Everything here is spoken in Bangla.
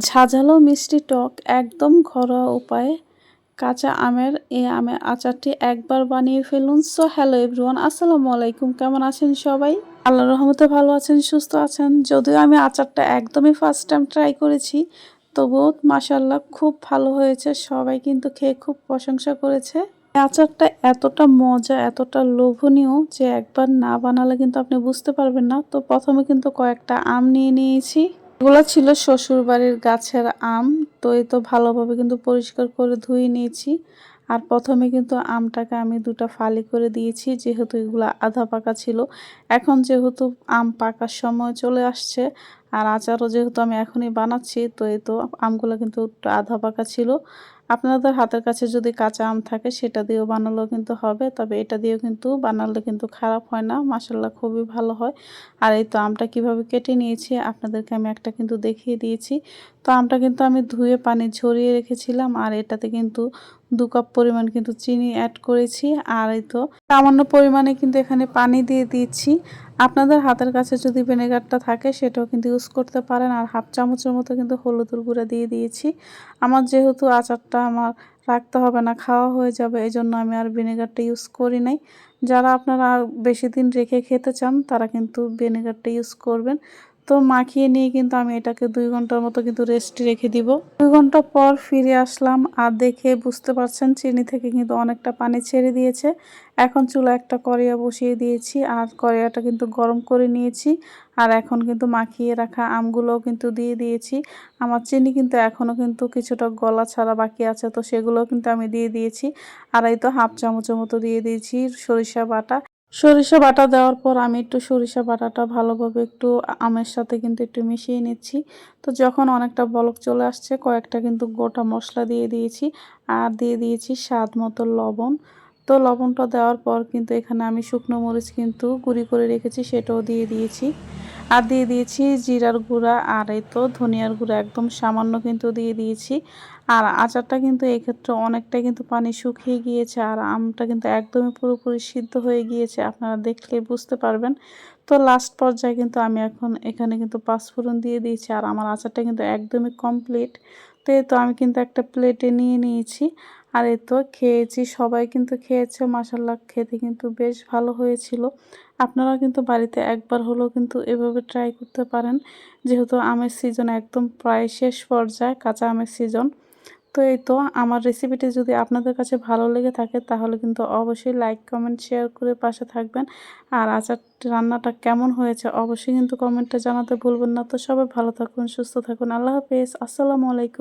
ঝাঝালো মিষ্টি টক একদম ঘরোয়া উপায়ে কাঁচা আমের এই আমের আচারটি একবার বানিয়ে ফেলুন। সো হ্যালো এভরিওয়ান আসসালামু আলাইকুম, কেমন আছেন সবাই? আল্লাহ রহমতে ভালো আছেন, সুস্থ আছেন। যদিও আমি আচারটা একদমই ফার্স্ট টাইম ট্রাই করেছি, তবুও মাসাল্লাহ খুব ভালো হয়েছে, সবাই কিন্তু খেয়ে খুব প্রশংসা করেছে। আচারটা এতটা মজা, এতটা লোভনীয় যে একবার না বানালে কিন্তু আপনি বুঝতে পারবেন না। তো প্রথমে কিন্তু কয়েকটা আম নিয়ে নিয়েছি। এগুলো ছিল শ্বশুর বাড়ির গাছের আম, তো এই তো ভালোভাবে কিন্তু পরিষ্কার করে ধুয়ে নিয়েছি। আর প্রথমে কিন্তু আমটাকে আমি দুটা ফালি করে দিয়েছি, যেহেতু এগুলো আধা পাকা ছিল। এখন যেহেতু আম পাকার সময় চলে আসছে, আর আচারও যেহেতু আমি এখনই বানাচ্ছি, তো এই তো আমগুলো কিন্তু আধা পাকা ছিল। আপনাদের হাতের কাছে যদি কাঁচা আম থাকে, সেটা দিয়েও বানালেও কিন্তু হবে। তবে এটা দিয়েও কিন্তু বানালে কিন্তু খারাপ হয় না। মাসাল্লাহ খুবই ভালো হয়। আর এই তো আমটা কীভাবে কেটে নিয়েছি, আপনাদেরকে আমি একটা কিন্তু দেখিয়ে দিয়েছি। তো আমটা কিন্তু আমি ধুয়ে পানি ঝরিয়ে রেখেছিলাম, আর এটাতে কিন্তু দু কাপ পরিমাণ কিন্তু চিনি অ্যাড করেছি, আর এই তো সামান্য পরিমাণে কিন্তু এখানে পানি দিয়ে দিচ্ছি। আপনাদের হাতের কাছে যদি ভিনেগারটা থাকে, সেটাও কিন্তু ইউজ করতে পারেন, আর হাফ চামচের মতো কিন্তু হলুদের গুঁড়া দিয়ে দিয়েছি। আমার যেহেতু আচারটা আমার রাখতে হবে না, খাওয়া হয়ে যাবে এই জন্য আমি আর ভিনেগারটা ইউজ করি নাই। যারা আপনারা বেশি দিন রেখে খেতে চান, তারা কিন্তু ভিনেগারটা ইউজ করবেন। তো মাখিয়ে নিয়ে কিন্তু আমি এটাকে দুই ঘণ্টার মতো কিন্তু রেস্ট রেখে দিব। দুই ঘণ্টা পর ফিরে আসলাম আর দেখে বুঝতে পারছেন চিনি থেকে কিন্তু অনেকটা পানি ছেড়ে দিয়েছে। এখন চুলা একটা করিয়া বসিয়ে দিয়েছি আর করিয়াটা কিন্তু গরম করে নিয়েছি আর এখন কিন্তু মাখিয়ে রাখা আমগুলোও কিন্তু দিয়ে দিয়েছি। আমার চিনি কিন্তু এখনও কিন্তু কিছুটা গলা ছাড়া বাকি আছে তো সেগুলোও কিন্তু আমি দিয়ে দিয়েছি। আর এই তো হাফ চামচের মতো দিয়ে দিয়েছি সরিষা বাটা। সরিষা বাটা দেওয়ার পর আমি একটু সরিষা বাটাটা ভালোভাবে একটু আমের সাথে কিন্তু একটু মিশিয়ে নিচ্ছি। তো যখন অনেকটা বলক চলে আসছে, কয়েকটা কিন্তু গোটা মশলা দিয়ে দিয়েছি আর দিয়ে দিয়েছি স্বাদ মতো লবণ। তো লবণটা দেওয়ার পর কিন্তু এখানে আমি শুকনো মরিচ কিন্তু গুঁড়ি করে রেখেছি, সেটাও দিয়ে দিয়েছি। আর দিয়ে দিয়েছি জিরার গুঁড়া আর এই তো ধনিয়ার গুঁড়া, একদম সামান্য কিন্তু দিয়ে দিয়েছি। আর আচারটা কিন্তু এক্ষেত্রে অনেকটা কিন্তু পানি শুকিয়ে গিয়েছে আর আমটা কিন্তু একদমই পুরোপুরি সিদ্ধ হয়ে গিয়েছে, আপনারা দেখলে বুঝতে পারবেন। তো লাস্ট পর্যায়ে কিন্তু আমি এখন এখানে কিন্তু পাঁচফোড়ন দিয়ে দিয়েছি আর আমার আচারটা কিন্তু একদমই কমপ্লিট তো এই তো আমি কিন্তু একটা প্লেটে নিয়ে নিয়েছি আর এই তো খেয়েছি। সবাই কিন্তু খেয়েছে মাসাল্লাহ খেতে কিন্তু বেশ ভালো হয়েছিল। আপনারা কিন্তু বাড়িতে একবার হলেও কিন্তু এভাবে ট্রাই করতে পারেন। যেহেতু আমের সিজন একদম প্রায় শেষ পর্যায়ে, কাঁচা আমের সিজন তো এই তো আমার রেসিপিটি যদি আপনাদের কাছে ভালো লেগে থাকে, তাহলে কিন্তু অবশ্যই লাইক কমেন্ট শেয়ার করে পাশে থাকবেন। আর আচার রান্নাটা কেমন হয়েছে অবশ্যই কিন্তু কমেন্টটা জানাতে ভুলবেন না। তো সবাই ভালো থাকুন, সুস্থ থাকুন। আল্লাহ হাফেজ। আসসালামু আলাইকুম।